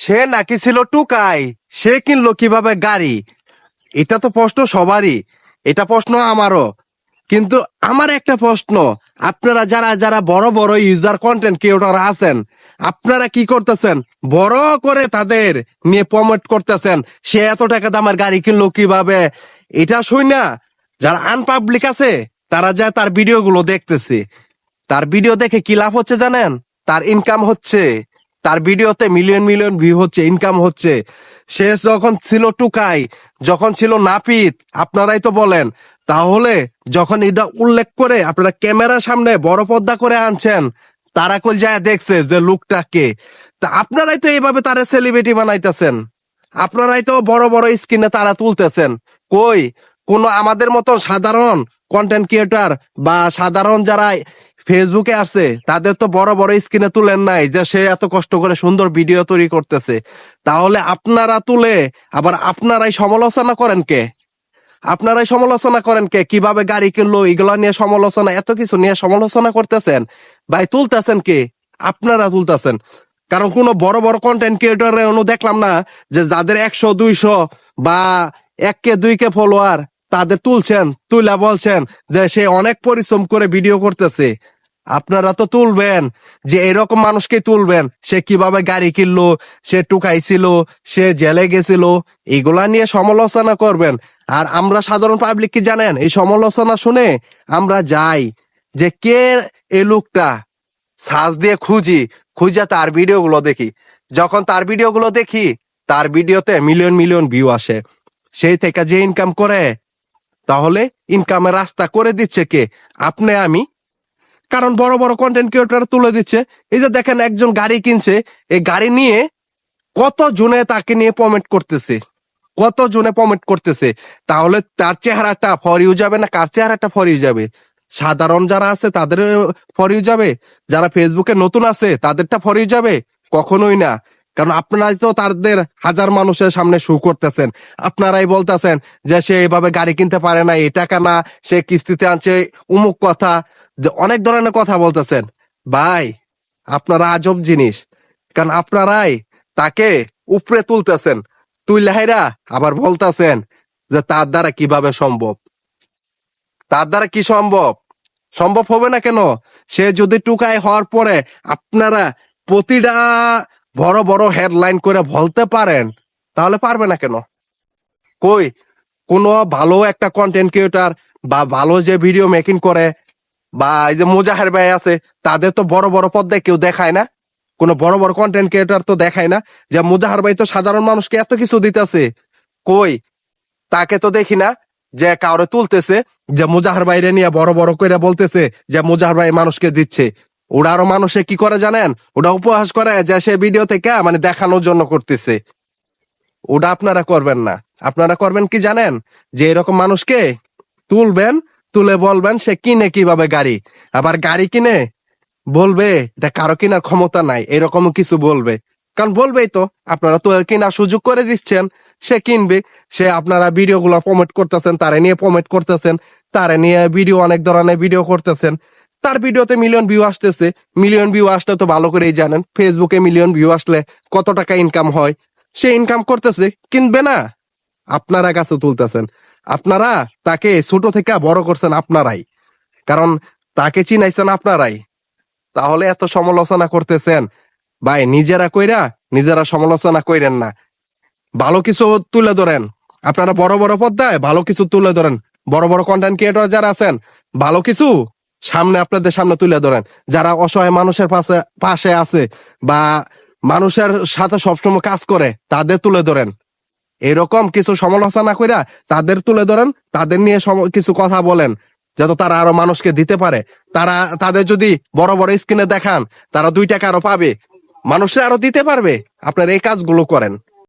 সে নাকি ছিল টুকাই? সে কিনলো কীভাবে গাড়ি? এটা তো প্রশ্ন সবারই। এটা প্রশ্ন আমারও। কিন্তু আমার একটা প্রশ্ন, আপনারা যারা যারা বড় বড় ইউজার কন্টেন্ট ক্রিয়েটর আছেন, আপনারা কি করতেছেন? বড় করে তাদের নিয়ে প্রমোট করতেছেন, সে এত টাকা দামের গাড়ি কিনলো কীভাবে? এটা শুই না। যারা আনপাবলিক আছে, তারা যা তার ভিডিও গুলো দেখতেছে। তার ভিডিও দেখে কি লাভ হচ্ছে জানেন? তার ইনকাম হচ্ছে। তার ভিডিওতে মিলিয়ন মিলিয়ন ভিউ হচ্ছে ইনকাম হচ্ছে। সে যখন ছিল টুকাই, যখন ছিল নাপিত, আপনারাই তো বলেন, তাহলে যখন এটা উল্লেখ করে আপনারা ক্যামেরার সামনে বড় পর্দা করে আনছেন তারা কল যায় দেখছে যে লুকটাকে তা আপনারাই তো এইভাবে তারা সেলিব্রিটি বানাইতেছেন। আপনারাই তো বড় বড় স্ক্রিনে তারা তুলতেছেন। কই? কোন আমাদের মতন সাধারণ কন্টেন্ট ক্রিয়েটার বা সাধারণ যারা ফেসবুকে আছে তাদের তো বড় বড় স্ক্রিনে তুলেন নাই যে সে এত কষ্ট করে সুন্দর ভিডিও তৈরি করতেছে। তাহলে আপনারা তুলে আবার আপনারাই সমালোচনা করেন কে? আপনারাই সমালোচনা করেন কে? কীভাবে গাড়ি কিনলো, এগুলা নিয়ে সমালোচনা, এত কিছু নিয়ে সমালোচনা করতেছেন? ভাই, তুলতেছেন কে? আপনারা তুলতেছেন। কারণ কোন বড় বড় কন্টেন্ট ক্রিয়েটর দেখলাম না যে যাদের একশো, দুইশো বা এক কে দুই কে ফলোয়ার তাদের তুলছেন, তুইলা বলছেন যে সে অনেক পরিশ্রম করে ভিডিও করতেছে। আপনারা তো তুলবেন যে এরকম মানুষকে তুলবেন। সে কীভাবে গাড়ি কিনলো, সে টুকাইছিল, সে জেলে গেছিল, এগুলা নিয়ে সমালোচনা করবেন। আর আমরা সাধারণ পাবলিক কি জানেন? এই সমালোচনা শুনে আমরা যাই যে কে এই লোকটা? সাজ দিয়ে খুঁজি, খুঁজে তার ভিডিও গুলো দেখি। যখন তার ভিডিও গুলো দেখি, তার ভিডিওতে মিলিয়ন মিলিয়ন ভিউ আসে। সেই থেকে যে ইনকাম করে, তাহলে ইনকামের রাস্তা করে দিচ্ছে কে? আপনি, আমি কারণ বড় বড় কন্টেন্ট ক্রিয়েটর তুলে দিচ্ছে। এই যে দেখেন একজন গাড়ি কিনছে, এই গাড়ি নিয়ে কত জনে তাকে নিয়ে কমেন্ট করতেছে। কত জনে কমেন্ট করতেছে। তাহলে তার চেহারাটা ফর ইউ যাবে না? কার চেহারাটা ফর ইউ যাবে? সাধারণ যারা আছে তাদের ফর ইউ যাবে। যারা ফেসবুকে নতুন আছে, তাদেরটা ফর ইউ যাবে? কখনোই না। কারণ আপনারাই তো তাদের হাজার মানুষের সামনে শু করতেছেন। আপনারাই বলতেছেন যে সে এভাবে গাড়ি কিনতে পারে না এই টাকা না, সে কিস্তিতে আনছে, উমুক কথা। যে অনেক ধরনের কথা বলতেছেন। ভাই, আপনারা আজব জিনিস। কারণ আপনারাই তাকে উপরে তুলতেছেন। তুইলাহাইরা আবার বলতেছেন যে তার দ্বারা কীভাবে সম্ভব? তার দ্বারা কি সম্ভব? সম্ভব হবে না কেন? সে যদি টুকায় হওয়ার পরে আপনারা প্রতিটা বড় বড় হেডলাইন করে বলতে পারেন, তাহলে পারবে না কেন? কই? কোনো ভালো একটা কন্টেন্ট ক্রিয়েটার বা ভালো যে ভিডিও মেকিং করে বা এই যে মোজাহের ভাই আছে, তাদের তো বড় বড় পদ্মায় কেউ দেখায় না। কোনো বড় বড় কন্টেন্ট ক্রিয়েটার তো দেখায় না। যে মোজাহার ভাই তো সাধারণ মানুষকে এত কিছু দিতেছে। কই? তাকে তো দেখি না যে কাউরে তুলতেছে, যে মুজাহার বাইরে নিয়ে বড় বড় করে বলতেছে যে মুজাহার ভাই মানুষকে দিচ্ছে। ওরা আরও মানুষে কি করে জানেন? ওটা উপহাস করে যে সে ভিডিও থেকে মানে দেখানোর জন্য করতেছে। ওটা আপনারা করবেন না। আপনারা করবেন কি জানেন? যে এরকম মানুষকে তুলবেন তুলে বলবেন সে কিনে কীভাবে গাড়ি। আবার গাড়ি কিনে বলবে, এটা কারও কেনার ক্ষমতা নাই। এরকম কিছু বলবে। কারণ বলবেই তো, আপনারা তো কেনার সুযোগ করে দিচ্ছেন। সে কিনবে, সে আপনারা ভিডিও গুলো প্রমোট করতেছেন, তারে নিয়ে প্রমোট করতেছেন, তারে নিয়ে ভিডিও, অনেক ধরনের ভিডিও করতেছেন। তার ভিডিওতে মিলিয়ন ভিউ আসতেছে। মিলিয়ন ভিউ আসলে তো ভালো করেই জানেন ফেসবুকে মিলিয়ন ভিউ আসলে কত টাকা ইনকাম হয়। সে ইনকাম করতেছে, কিনবে না। আপনারা কাছে তুলতেছেন। আপনারা তাকে ছোট থেকে বড় করছেন আপনারাই। কারণ তাকে চিনাইছেন আপনারাই। তাহলে এত সমালোচনা করতেছেন। ভাই, নিজেরা কইরা নিজেরা সমালোচনা কইরেন না। ভালো কিছু তুলে ধরেন। আপনারা বড় বড় পদ্মায় ভালো কিছু তুলে ধরেন। বড় বড় কন্টেন্ট ক্রিয়েটর যারা আছেন, ভালো কিছু সামনে আপনাদের সামনে তুলে ধরেন। যারা অসহায় মানুষের পাশে পাশে আছে বা মানুষের সাথে সবসময় কাজ করে, তাদের তুলে ধরেন। এরকম কিছু সমালোচনা কইরা তাদের তুলে ধরেন, তাদের নিয়ে কিছু কথা বলেন, যাতে তারা আরও মানুষকে দিতে পারে। তারা, তাদের যদি বড় বড় স্ক্রিনে দেখান, তারা দুই টাকা আরও পাবে। মানুষরা আরও দিতে পারবে। আপনার এই কাজগুলো করেন।